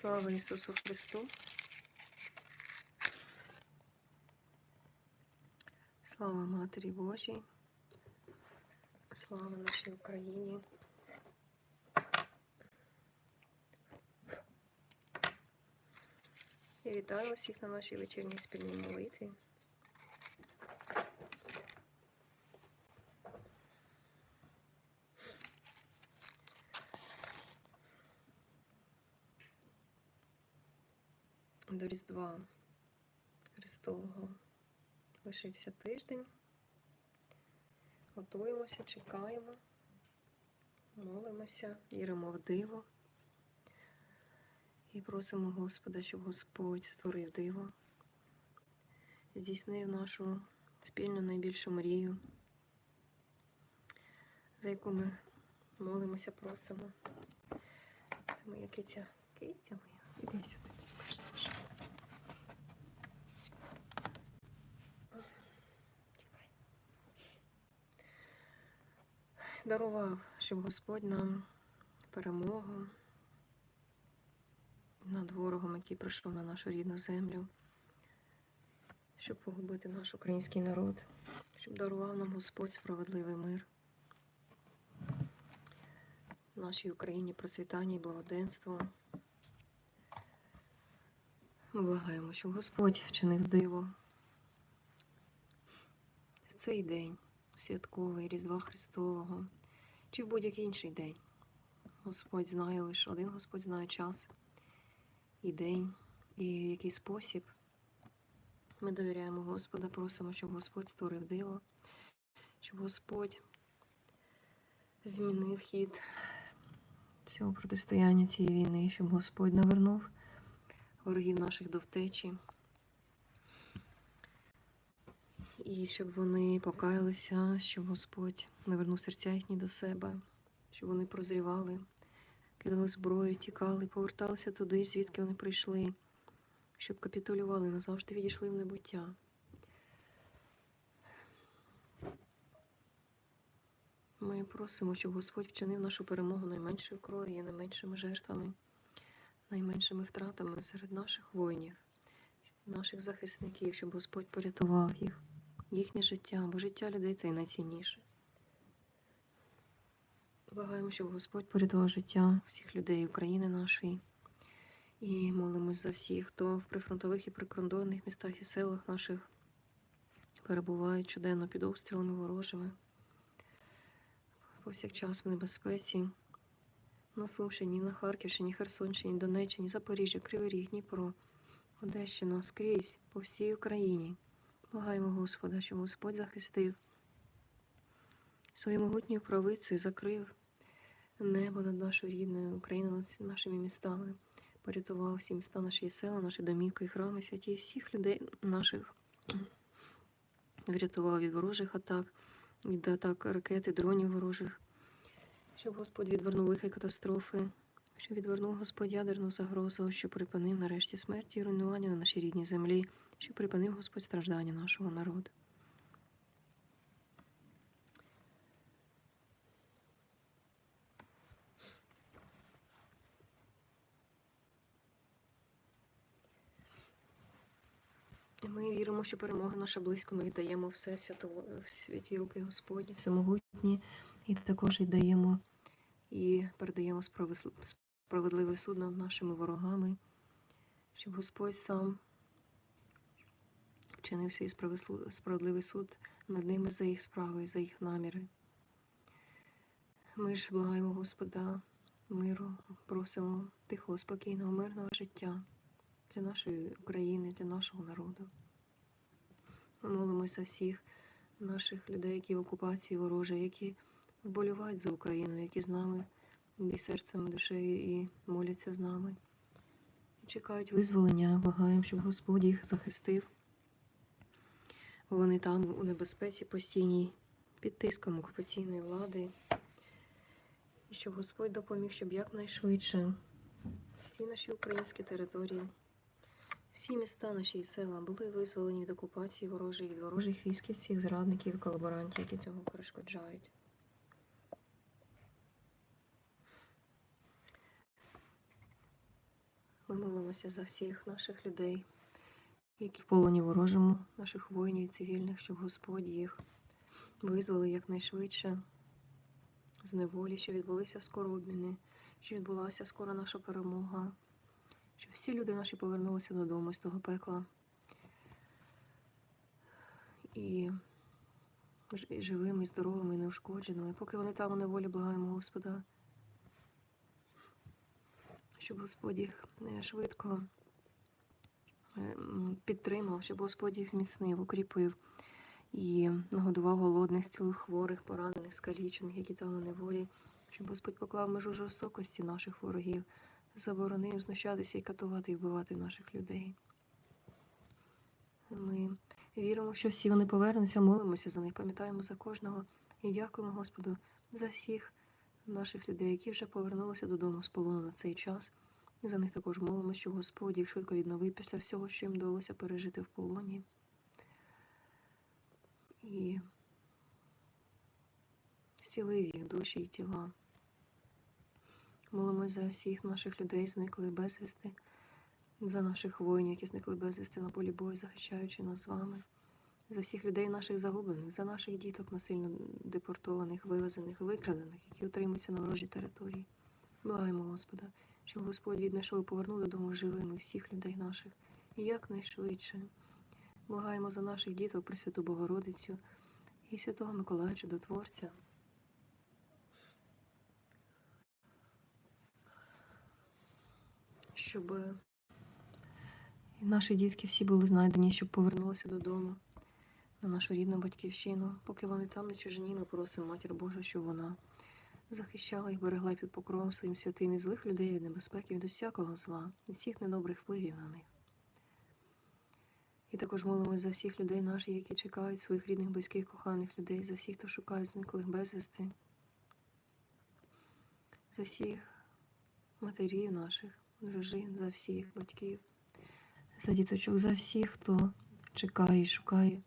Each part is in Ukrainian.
Слава Ісусу Христу. Слава Матері Божій. Слава нашій Україні. Я вітаю усіх на нашій вечірній спільній молитві. До Різдва Христового лишився тиждень. Готуємося, чекаємо, молимося, віримо в диво і просимо Господа, щоб Господь створив диво, здійснив нашу спільну найбільшу мрію, за яку ми молимося, просимо. Це моя киця. Киця моя. Іди сюди. Дарував, щоб Господь нам перемогу над ворогом, який прийшов на нашу рідну землю, щоб погубити наш український народ, щоб дарував нам Господь справедливий мир. В нашій Україні процвітання і благоденство. Ми благаємо, щоб Господь вчинив диво в цей день святковий Різдва Христового чи в будь-який інший день. Господь знає лише один Господь знає час і день, і в який спосіб. Ми довіряємо Господа, просимо, щоб Господь створив диво, щоб Господь змінив хід цього протистояння цієї війни, щоб Господь навернув ворогів наших до втечі. І щоб вони покаялися, щоб Господь навернув серця їхні до себе, щоб вони прозрівали, кидали зброю, тікали, поверталися туди, звідки вони прийшли, щоб капітулювали, назавжди відійшли в небуття. Ми просимо, щоб Господь вчинив нашу перемогу найменшою кров'ю, найменшими жертвами, найменшими втратами серед наших воїнів, наших захисників, щоб Господь порятував їх, їхнє життя, бо життя людей це найцінніше. Благаємо, щоб Господь порятував життя всіх людей України нашої. І молимось за всіх, хто в прифронтових і прикордонних містах і селах наших перебувають щоденно під обстрілами ворожими, повсякчас в небезпеці. На Сумщині, на Харківщині, Херсонщині, Донеччині, Запоріжжя, Кривий Ріг, Дніпро, Одещина, скрізь, по всій Україні. Благаємо Господа, щоб Господь захистив своєю могутньою правицею, закрив небо над нашою рідною Україною, над нашими містами, порятував всі міста, наші села, наші домівки храми, святі, всіх людей наших. Врятував від ворожих атак, від атак ракет і дронів ворожих, щоб Господь відвернув лихи катастрофи, щоб відвернув Господь ядерну загрозу, щоб припинив нарешті смерті і руйнування на нашій рідній землі, щоб припинив Господь страждання нашого народу. Ми віримо, що перемога наша близько. Ми віддаємо все свято, в святі руки Господні, всемогутні, і також віддаємо і передаємо справедливий суд над нашими ворогами, щоб Господь сам вчинив свій справислу- справедливий суд над ними за їх справи за їх наміри. Ми ж благаємо Господа миру, просимо тихого, спокійного, мирного життя для нашої України, для нашого народу. Ми молимося всіх наших людей, які в окупації ворожі, які вболівають за Україну, які з нами і серцем, і душею і моляться з нами. Чекають визволення, благаємо, щоб Господь їх захистив. Вони там у небезпеці постійній, під тиском окупаційної влади. І щоб Господь допоміг, щоб якнайшвидше всі наші українські території всі міста наші і села були визволені від окупації ворожої, від ворожих військ, від всіх зрадників і колаборантів, які цього перешкоджають. Ми молимося за всіх наших людей, які в полоні ворожому, наших воїнів і цивільних, щоб Господь їх визволив якнайшвидше з неволі, щоб відбулися скоро обміни, щоб відбулася скоро наша перемога, щоб всі люди наші повернулися додому з того пекла. І живими, і здоровими, і неушкодженими. Поки вони там у неволі, благаємо Господа, щоб Господь їх е, швидко підтримав, щоб Господь їх зміцнив, укріпив і нагодував голодних, стілив хворих, поранених, скалічених, які там у неволі, щоб Господь поклав межу жорстокості наших ворогів, заборонив знущатися і катувати і вбивати наших людей. Ми віримо, що всі вони повернуться, молимося за них, пам'ятаємо за кожного і дякуємо Господу за всіх наших людей, які вже повернулися додому з полону на цей час. За них також молимося, що Господь їх швидко відновив після всього, що їм вдалося пережити в полоні. І зцілив їх душі і тіла. Молимось за всіх наших людей, зникли безвісти, за наших воїнів, які зникли безвісти на полі бою, захищаючи нас з вами, за всіх людей наших загублених, за наших діток насильно депортованих, вивезених, викрадених, які утримуються на ворожій території. Благаємо Господа, щоб Господь віднайшов і повернув додому живими всіх людей наших і якнайшвидше. Благаємо за наших діток, Пресвяту Богородицю і Святого Миколая Чудотворця. Щоб наші дітки всі були знайдені, щоб повернулися додому на нашу рідну батьківщину. Поки вони там на чужині, ми просимо Матір Божу, щоб вона захищала їх, берегла під покровом своїм святим і злих людей від небезпеки, від усякого зла, від всіх недобрих впливів на них. І також молимось за всіх людей наших, які чекають своїх рідних, близьких, коханих людей, за всіх, хто шукає зниклих безвісти, за всіх матерів наших, дружин, за всіх батьків, за діточок, за всіх, хто чекає і шукає,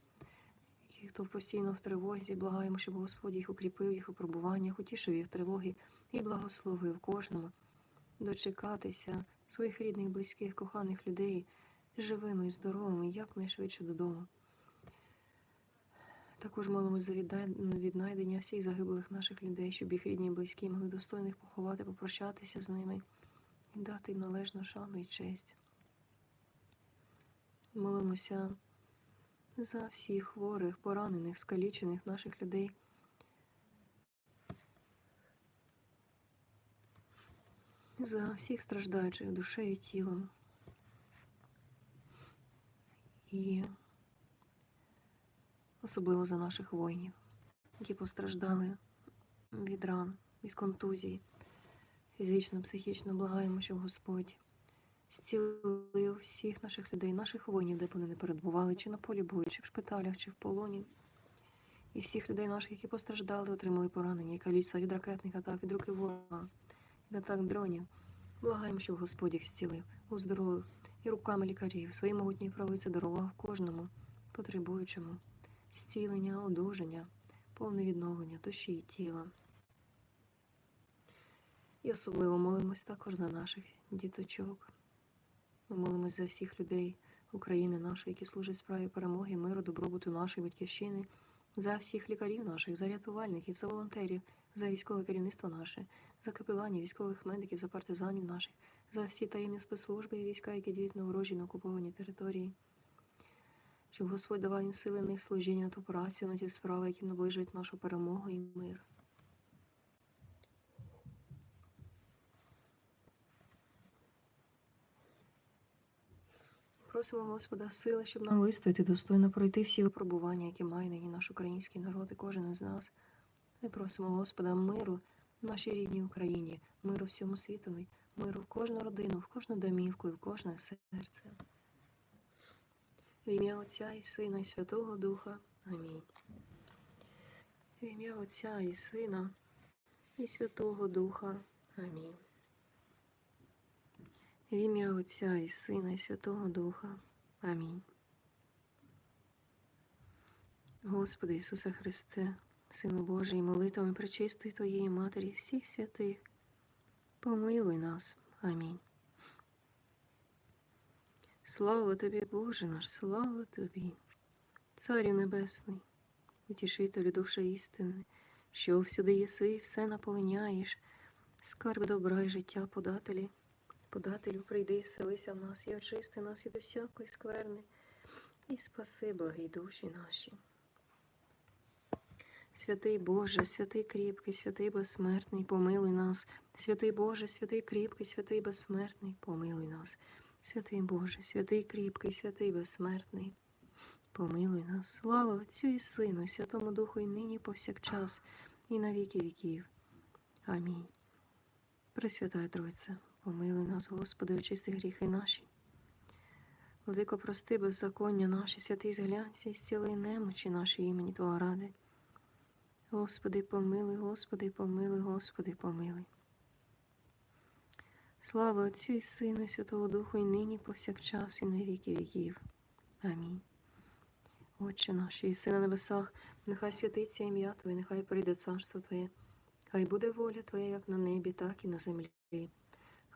і хто постійно в тривозі, благаємо, щоб Господь їх укріпив, їх у утішив їх тривоги і благословив кожному дочекатися своїх рідних, близьких, коханих людей живими і здоровими якнайшвидше додому. Також молимось за віднайдення всіх загиблих наших людей, щоб їх рідні і близькі могли достойно їх поховати, попрощатися з ними і дати їм належну шану і честь. Молимося за всіх хворих, поранених, скалічених наших людей. За всіх страждаючих душею тілом. І особливо за наших воїнів, які постраждали від ран, від контузій, фізично, психічно благаємо, щоб Господь зцілив всіх наших людей, наших воїнів, де б вони не перебували, чи на полі бою, чи в шпиталях, чи в полоні. І всіх людей наших, які постраждали, отримали поранення і каліцтва від ракетних атак, від руки ворога, від атак дронів. Благаємо, щоб Господь їх зцілив, уздоровив і руками лікарів свої могутні правиці дарував кожному потребуючому зцілення, одужання, повне відновлення душі і тіла. І особливо молимось також за наших діточок. Ми молимось за всіх людей України нашої, які служать справі перемоги, миру, добробуту нашої батьківщини, за всіх лікарів наших, за рятувальників, за волонтерів, за військове керівництво наше, за капеланів, військових медиків, за партизанів наших, за всі таємні спецслужби і війська, які діють на ворожій на окупованій території. Щоб Господь давав їм сили на їх служіння ту працю, на ті справи, які наближують нашу перемогу і мир. Просимо Господа сили, щоб нам вистояти достойно пройти всі випробування, які має нині наш український народ і кожен із нас. Ми просимо Господа миру в нашій рідній Україні, миру всьому світові, миру в кожну родину, в кожну домівку і в кожне серце. В ім'я Отця і Сина і Святого Духа. Амінь. В ім'я Отця і Сина і Святого Духа. Амінь. В ім'я Отця і Сина і Святого Духа. Амінь. Господи Ісусе Христе, Сину Божий, молитвами пречистої Твоєї Матері, всіх святих, помилуй нас. Амінь. Слава тобі, Боже наш, слава тобі, Царю Небесний, утішителю душі істини, що всюди єси, все наповняєш, скарб добра і життя подателі. Подателю, прийди, і вселися в нас і очисти нас від усякої скверни, і спаси благі душі наші. Святий Боже, святий кріпкий, святий безсмертний, помилуй нас. Святий Боже, святий кріпкий, святий безсмертний, помилуй нас. Святий Боже, святий кріпкий, святий безсмертний, помилуй нас. Слава Отцю і Сину, і Святому Духу, і нині, повсякчас, і на віки віків. Амінь. Пресвятая Тройця, помилуй нас, Господи, очисти гріхи наші. Владико, прости беззаконня наші, святий зглянься і зціли немочі наші імені Твого ради. Господи, помилуй, Господи, помилуй, Господи, помилуй. Слава Отцю і Сину, і Святого Духу, і нині, повсякчас, і на віки віків. Амінь. Отче наш, що єси на небесах, нехай святиться ім'я Твоє, нехай прийде царство Твоє, хай буде воля Твоя, як на небі, так і на землі.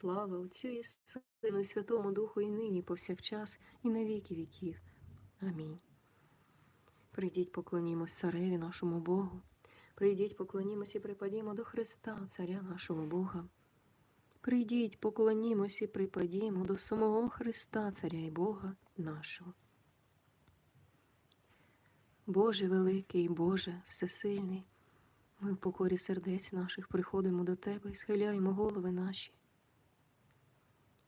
Слава Отцю і Сину, і Святому Духу, і нині, повсякчас, і на віки віків. Амінь. Прийдіть, поклонімось цареві нашому Богу. Прийдіть, поклонімось і припадімо до Христа, Царя нашого Бога. Прийдіть, поклонімось і припадімо до самого Христа, Царя і Бога нашого. Боже великий, Боже всесильний, ми в покорі сердець наших приходимо до Тебе і схиляємо голови наші.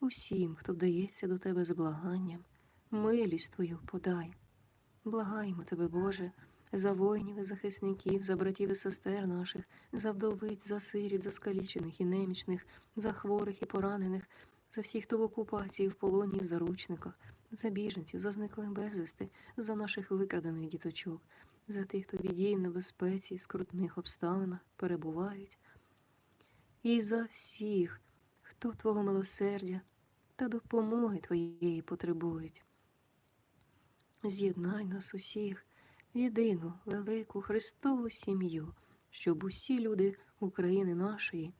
усім, хто вдається до Тебе з благанням, милість Твою подай. Благаємо Тебе, Боже, за воїнів і захисників, за братів і сестер наших, за вдовиць, за сиріт, за скалічених і немічних, за хворих і поранених, за всіх, хто в окупації, в полоні, в заручниках, за біженців, за зниклих безвісти, за наших викрадених діточок, за тих, хто в біді в небезпеці, в скрутних обставинах перебувають, і за всіх, хто Твого милосердя та допомоги Твоєї потребують. З'єднай нас усіх в єдину велику Христову сім'ю, щоб усі люди України нашої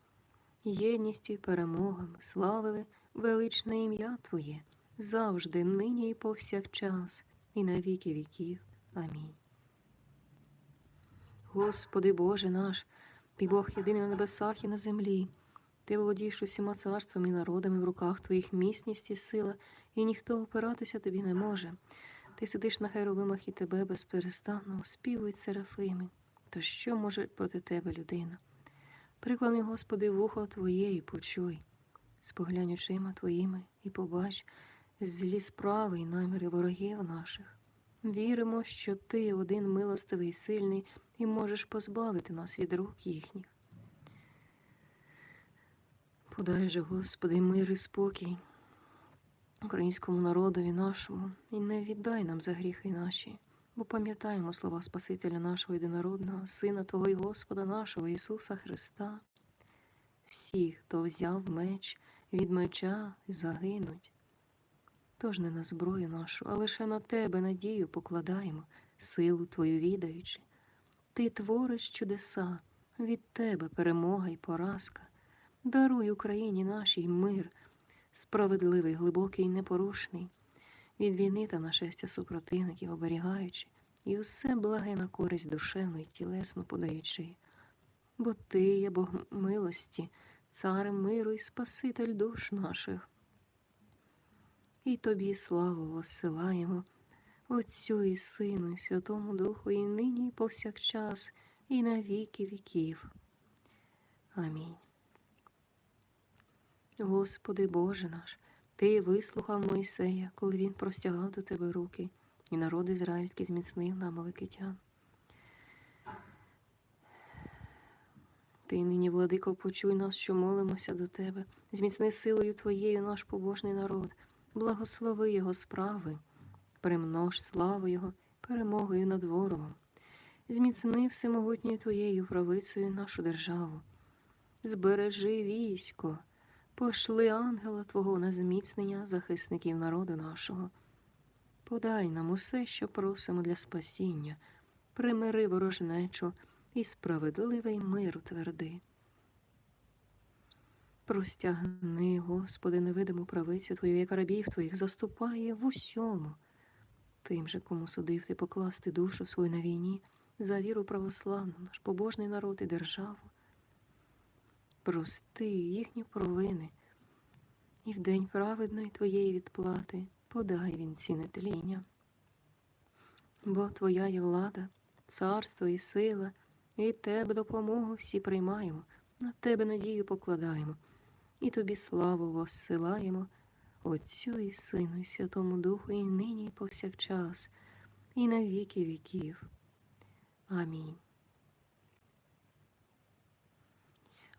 єдністю і перемогами славили величне ім'я Твоє завжди, нині і повсякчас, і на віки віків. Амінь. Господи Боже наш, Ти Бог єдиний на небесах і на землі. Ти володієш усіма царствами і народами в руках Твоїх міцність і сила, і ніхто опиратися тобі не може. Ти сидиш на херовимах і тебе безперестанно оспівують серафими. То що може проти тебе людина? Приклани, Господи, вухо Твоє і почуй, споглянь очима Твоїми і побач злі справи і наміри ворогів наших. Віримо, що Ти один милостивий і сильний, і можеш позбавити нас від рук їхніх. Подай же, Господи, мир і спокій українському народові нашому, і не віддай нам за гріхи наші, бо пам'ятаємо слова Спасителя нашого єдинородного, Сина Твого і Господа нашого Ісуса Христа. Всі, хто взяв меч, від меча загинуть. Тож не на зброю нашу, а лише на Тебе надію покладаємо, силу Твою відаючи. Ти твориш чудеса, від Тебе перемога і поразка. Даруй Україні нашій мир, справедливий, глибокий і непорушний, від війни та нашестя супротивників оберігаючи, і усе благе на користь душевну і тілесну подаючи. Бо Ти є Бог милості, цар миру і Спаситель душ наших. і тобі славу воссилаємо, Отцю і Сину, і Святому Духу, і нині, і повсякчас, і на віки віків. Амінь. Господи Боже наш, Ти вислухав Мойсея, коли він простягав до Тебе руки, і народ ізраїльський зміцнив на Маликитян. Ти нині, владико, почуй нас, що молимося до Тебе, зміцни силою Твоєю наш побожний народ, благослови Його справи, примнож славу Його перемогою над ворогом, зміцни всемогутньою Твоєю правицею нашу державу, збережи військо, пошли ангела Твого на зміцнення захисників народу нашого. Подай нам усе, що просимо для спасіння, примири ворожнечу і справедливий мир утверди. Простягни, Господи, невидиму правицю Твою, яка рабів Твоїх заступає в усьому. Тим же, кому судив ти покласти душу свою на війні за віру православну, наш побожний народ і державу. Прости їхні провини, і в день праведної Твоєї відплати подай він ці нетління. Бо Твоя є влада, царство і сила, і Тебе допомогу всі приймаємо, на Тебе надію покладаємо, і Тобі славу воссилаємо, Отцю і Сину, і Святому Духу, і нині, і повсякчас, і на віки віків. Амінь.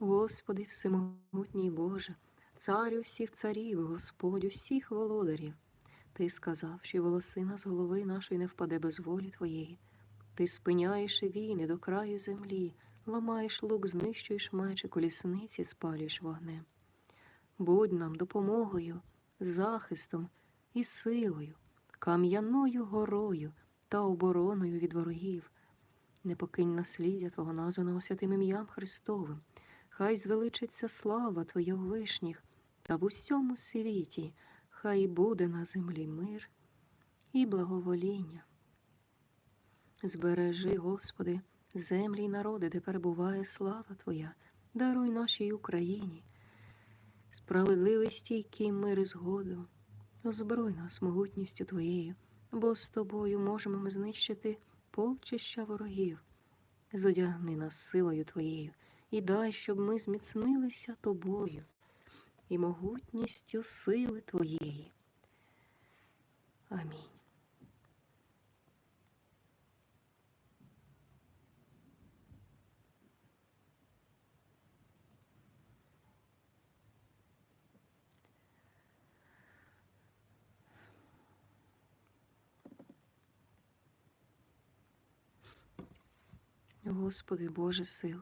Господи, всемогутній Боже, царю всіх царів, Господь усіх володарів. Ти сказав, що волосина з голови нашої не впаде без волі Твоєї. Ти спиняєш війни до краю землі, ламаєш лук, знищуєш мечі, колісниці спалюєш вогнем. Будь нам допомогою, захистом і силою, кам'яною горою та обороною від ворогів. Не покинь насліддя Твого названого святим ім'ям Христовим, хай звеличиться слава Твоя вишніх, та в усьому світі хай буде на землі мир і благовоління. Збережи, Господи, землі й народи, де перебуває слава Твоя, даруй нашій Україні, справедливий стійкий мир і згоду, озброй нас могутністю Твоєю, бо з тобою можемо ми знищити полчища ворогів. Зодягни нас силою Твоєю і дай, щоб ми зміцнилися тобою і могутністю сили Твоєї. Амінь. Господи Боже сил,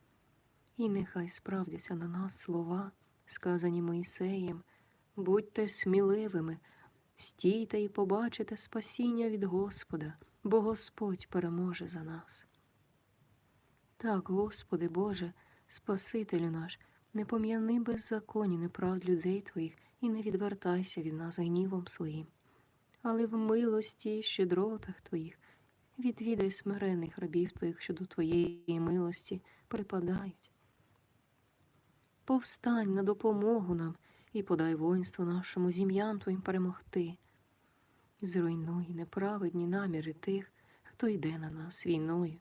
І нехай справдяться на нас слова, сказані Моїсеєм, будьте сміливими, стійте і побачите спасіння від Господа, бо Господь переможе за нас. Так, Господи Боже, Спасителю наш, не пом'яни беззаконні неправд людей Твоїх і не відвертайся від нас гнівом своїм, але в милості і щедротах Твоїх відвідай смирених рабів Твоїх, що до Твоєї милості припадають. Повстань на допомогу нам і подай воїнству нашому зім'ям Твоїм перемогти. Зруйнуй неправедні наміри тих, хто йде на нас війною.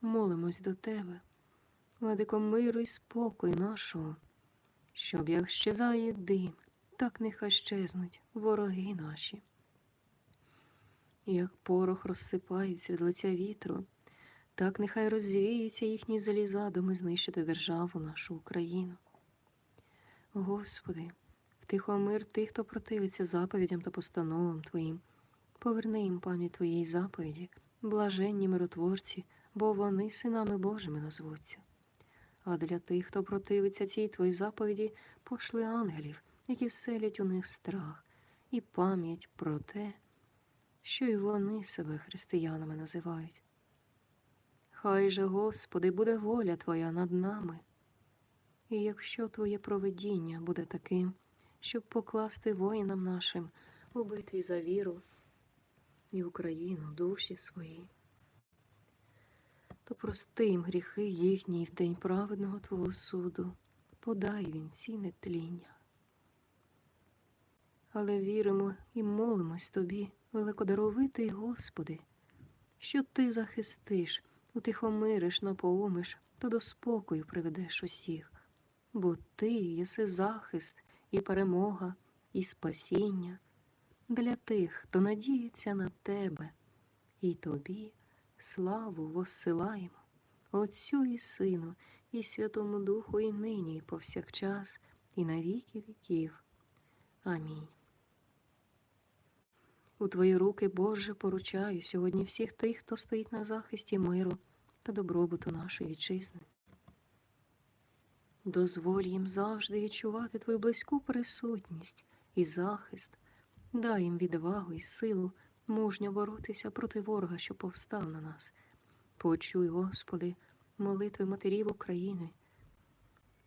Молимось до Тебе, владико миру й спокою нашого, щоб як щезає дим, так нехай щезнуть вороги наші. Як порох розсипається від лиця вітру, так нехай розвіються їхні злі задуми знищити державу нашу Україну. Господи, втихомир тих, хто противиться заповідям та постановам Твоїм, поверни їм пам'ять Твоєї заповіді, блаженні миротворці, бо вони синами Божими назвуться. А для тих, хто противиться цій Твоїй заповіді, пошли ангелів, які вселять у них страх і пам'ять про те, що й вони себе християнами називають. Хай же, Господи, буде воля Твоя над нами. І якщо Твоє провидіння буде таким, щоб покласти воїнам нашим у битві за віру і Україну душі свої, то прости їм гріхи їхні в день праведного Твого суду, подай вінці нетління. Але віримо і молимось Тобі, великодаровитий Господи, що Ти захистиш, утихомириш, напоумиш та до спокою приведеш усіх, бо Ти єси захист і перемога, і спасіння для тих, хто надіється на Тебе, і Тобі славу воссилаємо, Отцю і Сину, і Святому Духу, і нині, і повсякчас, і на віки віків. Амінь. У Твої руки, Боже, поручаю сьогодні всіх тих, хто стоїть на захисті миру та добробуту нашої вітчизни. Дозволь їм завжди відчувати Твою близьку присутність і захист, дай їм відвагу і силу мужньо боротися проти ворога, що повстав на нас. Почуй, Господи, молитви матерів України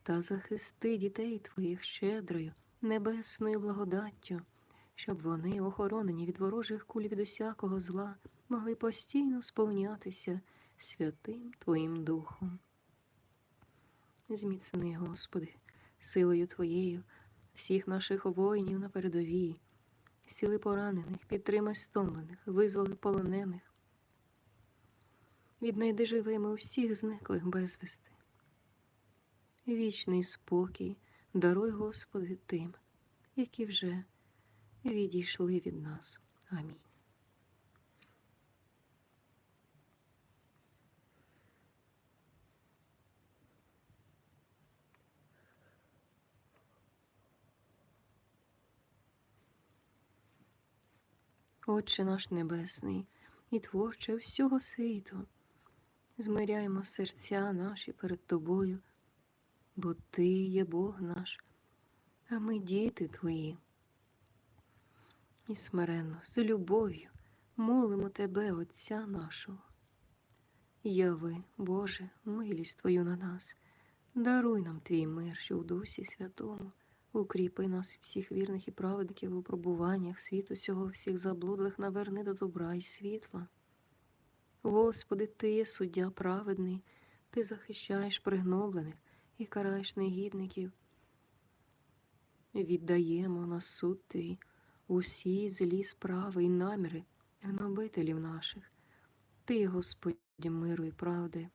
та захисти дітей Твоїх щедрою, небесною благодаттю, щоб вони, охоронені від ворожих куль від усякого зла, могли постійно сповнятися святим Твоїм Духом. Зміцни, Господи, силою Твоєю, всіх наших воїнів на передовій, сіли поранених, підтримай стомлених, визволи полонених. Віднайди живими усіх зниклих безвісти. Вічний спокій даруй, Господи, тим, які вже відійшли від нас. Амінь. Отче наш Небесний і Творче всього світу, змиряємо серця наші перед Тобою, бо Ти є Бог наш, а ми діти Твої. І смиренно, з любов'ю молимо Тебе, Отця нашого. Яви, Боже, милість Твою на нас, даруй нам Твій мир, що в Дусі Святому. Укріпи нас, всіх вірних і праведників у пробуваннях світу цього, всіх заблудлих наверни до добра і світла. Господи, Ти є суддя праведний, Ти захищаєш пригноблених і караєш негідників. Віддаємо на суд Твій усі злі справи і наміри гнобителів наших. Ти, Господь, миру і правди.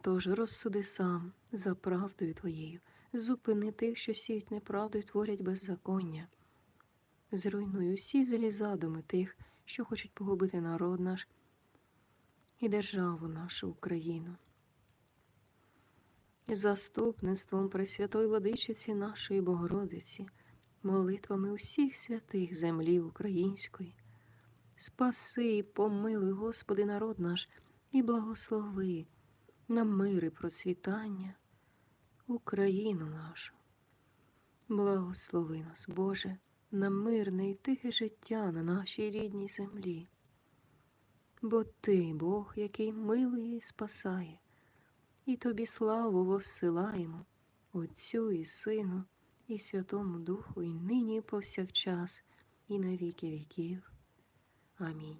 Тож розсуди сам за правдою Твоєю зупини тих, що сіють неправду і творять беззаконня. Зруйнуй усі злі задуми тих, що хочуть погубити народ наш і державу нашу Україну. Заступництвом Пресвятої владичиці нашої Богородиці, молитвами усіх святих землі української. Спаси і помилуй, Господи, народ наш, і благослови на мир і процвітання Україну нашу. Благослови нас, Боже, на мирне і тихе життя на нашій рідній землі. Бо Ти, Бог, який милує і спасає, і Тобі славу воссилаємо, Отцю і Сину, і Святому Духу, і нині, і повсякчас, і на віки віків. Амінь.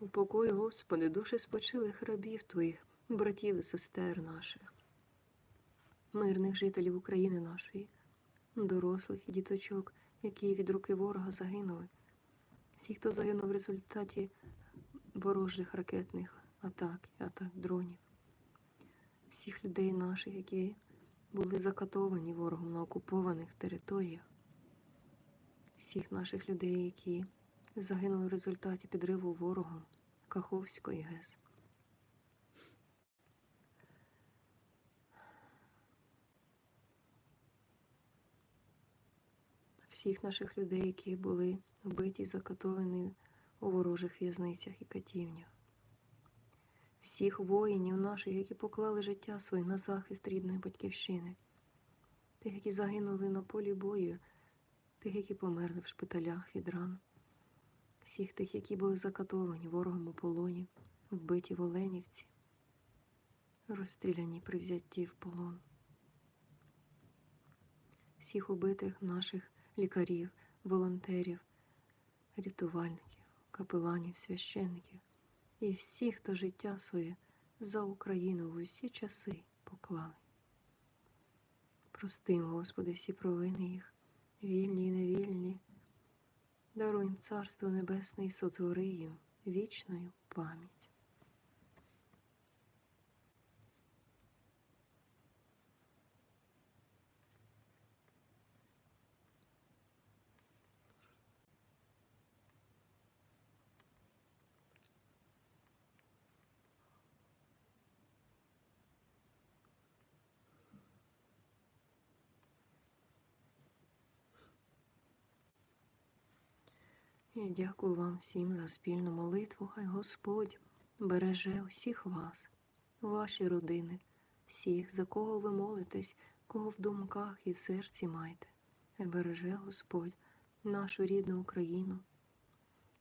Упокой, Господи, душі спочилих рабів Твоїх, братів і сестер наших, мирних жителів України нашої, дорослих і діточок, які від руки ворога загинули, всі, хто загинув в результаті ворожих ракетних атак, атак дронів, всіх людей наших, які були закатовані ворогом на окупованих територіях, всіх наших людей, які загинули в результаті підриву ворогом Каховської ГЕС. Всіх наших людей, які були вбиті, закатовані у ворожих в'язницях і катівнях. Всіх воїнів наших, які поклали життя своє на захист рідної батьківщини, тих, які загинули на полі бою, тих, які померли в шпиталях від ран, всіх тих, які були закатовані ворогом у полоні, вбиті в Оленівці, розстріляні при взятті в полон. Всіх убитих наших лікарів, волонтерів, рятувальників, капеланів, священників і всіх, хто життя своє за Україну в усі часи поклали. Простим, Господи, всі провини їх, вільні і невільні. Даруй їм Царство Небесне і сотвори їм вічною пам'ять. Я дякую вам всім за спільну молитву. Хай Господь береже усіх вас, ваші родини, всіх, за кого ви молитесь, кого в думках і в серці маєте. Хай береже Господь нашу рідну Україну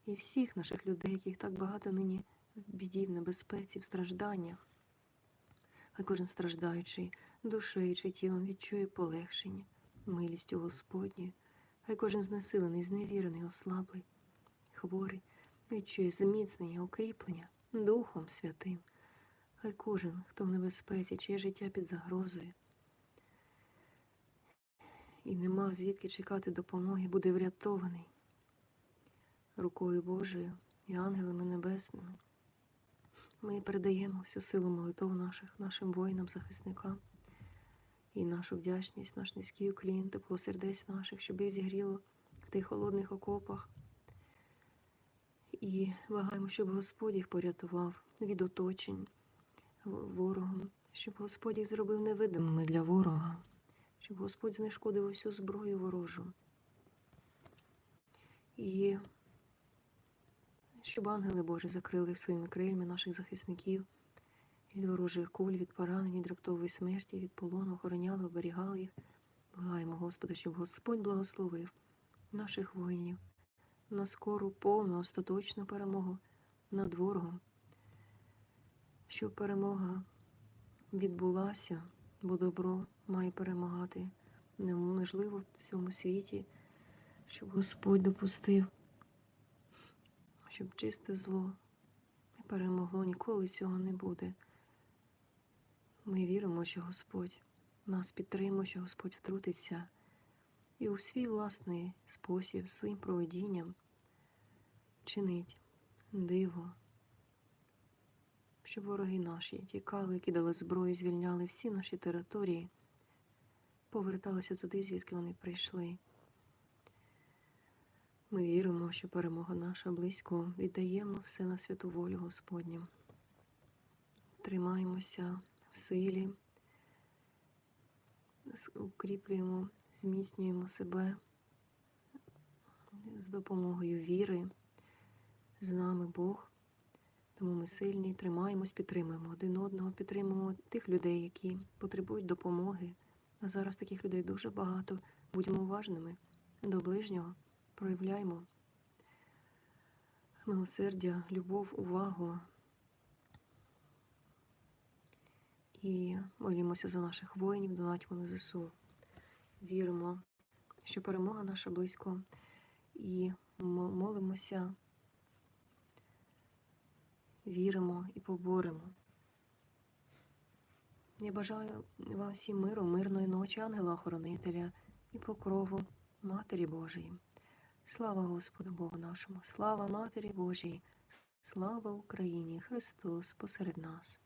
і всіх наших людей, яких так багато нині в біді, в небезпеці, в стражданнях. Хай кожен страждаючий душею чи тілом відчує полегшення, милістю Господню. Хай кожен знесилений, зневірений, ослаблий хворий, відчує зміцнення, укріплення Духом Святим. Хай кожен, хто в небезпеці, чиє життя під загрозою, і нема звідки чекати допомоги, буде врятований рукою Божою і ангелами небесними. Ми передаємо всю силу молитв наших, нашим воїнам-захисникам і нашу вдячність, наш низький уклін, тепло сердець наших, щоб їх зігріло в тих холодних окопах. І благаємо, щоб Господь їх порятував від оточень ворогом, щоб Господь їх зробив невидимими для ворога, щоб Господь знешкодив усю зброю ворожу. І щоб ангели Божі закрили своїми крильми наших захисників від ворожих куль, від поранень, від раптової смерті, від полону, охороняли, оберігали їх. Благаємо Господа, щоб Господь благословив наших воїнів на скору повну остаточну перемогу над ворогом, щоб перемога відбулася, бо добро має перемагати неможливо в цьому світі, щоб Господь допустив, щоб чисте зло не перемогло, ніколи цього не буде. Ми віримо, що Господь нас підтримує, що Господь втрутиться і у свій власний спосіб, своїм проведінням чинить диво, щоб вороги наші тікали, кидали зброю, звільняли всі наші території, поверталися туди, звідки вони прийшли. Ми віримо, що перемога наша близько, віддаємо все на святу волю Господню. Тримаємося в силі, укріплюємо, зміцнюємо себе з допомогою віри. З нами Бог, тому ми сильні, тримаємось, підтримуємо один одного, підтримуємо тих людей, які потребують допомоги. А зараз таких людей дуже багато. Будьмо уважними до ближнього, проявляємо милосердя, любов, увагу і молімося за наших воїнів, донатьмо на ЗСУ. Віримо, що перемога наша близько, і молимося віримо і поборемо. Я бажаю вам всім миру, мирної ночі, ангела-охоронителя і покрову Матері Божої. Слава Господу Богу нашому, слава Матері Божій, слава Україні, Христос посеред нас.